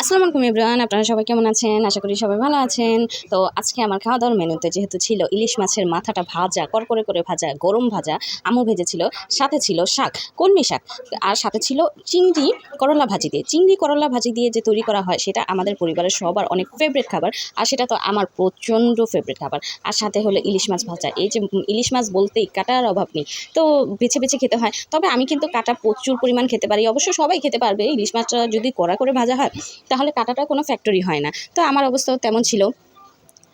আসসালামু আলাইকুম ইব্রান আপনারা সবাই কেমন আছেন? আশা করি সবাই ভালো আছেন। তো আজকে আমার খাওয়া দাওয়ার মেনুতে যেহেতু ছিল ইলিশ মাছের মাথাটা ভাজা করকরে করে ভাজা, গরম ভাজা আমু ভেজেছিল, সাথে ছিল শাক, কলমি শাক, আর সাথে ছিল চিংড়ি করলা ভাজি দিয়ে। চিংড়ি করলা ভাজি দিয়ে যে তৈরি করা হয়, সেটা আমাদের পরিবারের সবার অনেক ফেভারিট খাবার, আর সেটা তো আমার প্রচণ্ড ফেভারিট খাবার। আর সাথে হলো ইলিশ মাছ ভাজা। এই যে ইলিশ মাছ বলতেই কাটার অভাব নেই। তো বেছে বেছে খেতে হয়। তবে আমি কিন্তু কাটা প্রচুর পরিমাণ খেতে পারি। অবশ্য সবাই খেতে পারবে। ইলিশ মাছটা যদি কড়া করে ভাজা হয় তাহলে কাটাটা কোনো ফ্যাক্টরি হয় না। তো আমার অবস্থাও তেমন ছিল।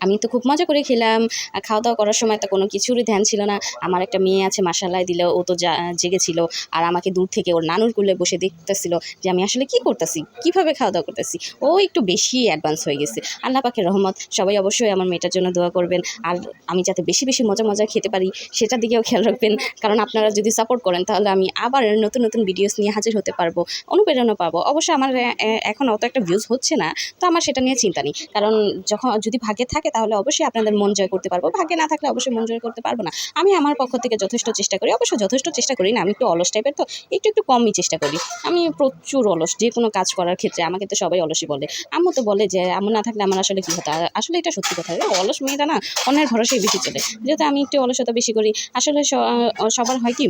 আমি তো খুব মজা করে খেলাম। খাওয়া দাওয়া করার সময় তো কোনো কিছুরই ধ্যান ছিল না। আমার একটা মেয়ে আছে মাসালায় দিল ও তো যা জেগেছিল। আর আমাকে দূর থেকে ওর নানুর কুলে বসে দেখতেছিল যে, আমি আসলে কি করতেছি? কীভাবে খাওয়া দাওয়া করতেছি? ও একটু বেশি অ্যাডভান্স হয়ে গেছে। আল্লাহ পাখের রহমত, সবাই অবশ্যই আমার মেয়েটার জন্য দোয়া করবেন। আর আমি যাতে বেশি বেশি মজা মজা খেতে পারি, সেটার দিকেও খেয়াল রাখবেন। কারণ আপনারা যদি সাপোর্ট করেন, তাহলে আমি আবার নতুন নতুন ভিডিওস নিয়ে হাজির হতে পারব, অনুপ্রেরণা পাবো। অবশ্য আমার এখন অত একটা ভিউজ হচ্ছে না। তো আমার সেটা নিয়ে চিন্তা নেই। কারণ যখন, যদি ভাগ্যে থাকে তাহলে অবশ্যই আপনাদের মন জয় করতে পারব। ভাগ্যে না থাকলে অবশ্যই মন জয় করতে পারব না। আমি আমার পক্ষ থেকে যথেষ্ট চেষ্টা করি। অবশ্য যথেষ্ট চেষ্টা করি না, আমি একটু অলস টাইপের তো, একটু একটু কমই চেষ্টা করি। আমি প্রচুর অলস, যে কোনো কাজ করার ক্ষেত্রে, আমাকে তো সবাই অলসই বলে। আম্মু তো বলে যে, আম্মু না থাকলে আমার আসলে কী হতো? আসলে এটা সত্যি কথা। অলস মেয়েটা না, অন্যের ভরসায় বেশি চলে। যেহেতু আমি একটু অলসতা বেশি করি, আসলে সবার হয় কি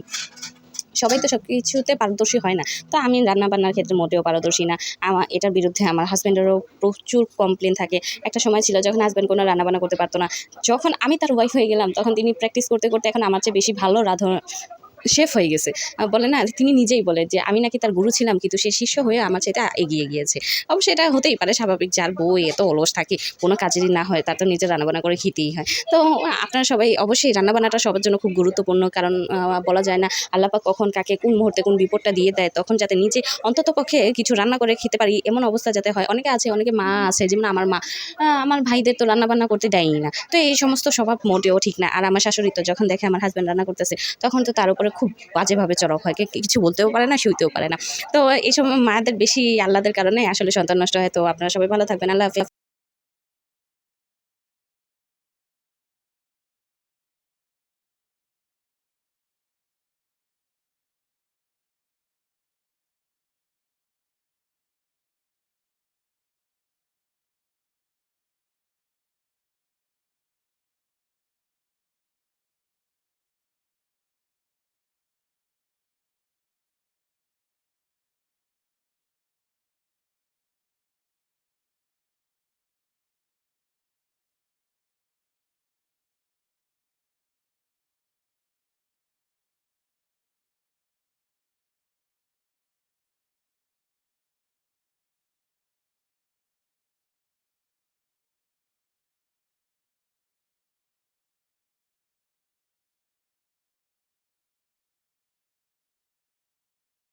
সবাই তো সব কিছুতে পারদর্শী হয় না। তো আমি রান্নাবান্নার ক্ষেত্রে মোটেও পারদর্শী না। আমার, এটার বিরুদ্ধে আমার হাজব্যান্ডেরও প্রচুর কমপ্লেন থাকে। একটা সময় ছিল যখন হাজব্যান্ড কোনো রান্নাবান্না করতে পারতো না। যখন আমি তার ওয়াইফ হয়ে গেলাম, তখন তিনি প্র্যাকটিস করতে করতে এখন আমার চেয়ে বেশি ভালো রাধন শেফ হয়ে গেছে। বলে না, তিনি নিজেই বলে যে, আমি নাকি তার গুরু ছিলাম, কিন্তু সে শিষ্য হয়ে আমার সেটা এগিয়ে গিয়েছে। অবশ্যই এটা হতেই পারে স্বাভাবিক, যার বউ এত অলস থাকে, কোনো কাজেরই না হয়, তার তো নিজে রান্নাবান্না করে খেতেই হয়। তো আপনারা সবাই অবশ্যই রান্নাবান্নাটা সবার জন্য খুব গুরুত্বপূর্ণ, কারণ বলা যায় না, আল্লাপাক কখন কাকে কোন মুহূর্তে কোন বিপদটা দিয়ে দেয়, তখন যাতে নিজে অন্তত পক্ষে কিছু রান্না করে খেতে পারি, এমন অবস্থা যাতে হয়। অনেকে আছে, অনেকে মা আছে, যেমন আমার মা। আমার ভাইদের তো রান্নাবান্না করতে দেয়ই না। তো এই সমস্ত স্বভাব মোটেও ঠিক না। আর আমার শাশুড়ি তো যখন দেখে আমার হাজব্যান্ড রান্না করতেছে, তখন তো তার উপরে খুব বাজেভাবে চড়ক হয় কিছু বলতেও পারে না, শুইতেও পারে না। তো এইসব মায়েদের বেশি আল্লাদের কারণে আসলে সন্তান নষ্ট হয়। তো আপনারা সবাই ভালো থাকবেন, আল্লাহ হাফিজ।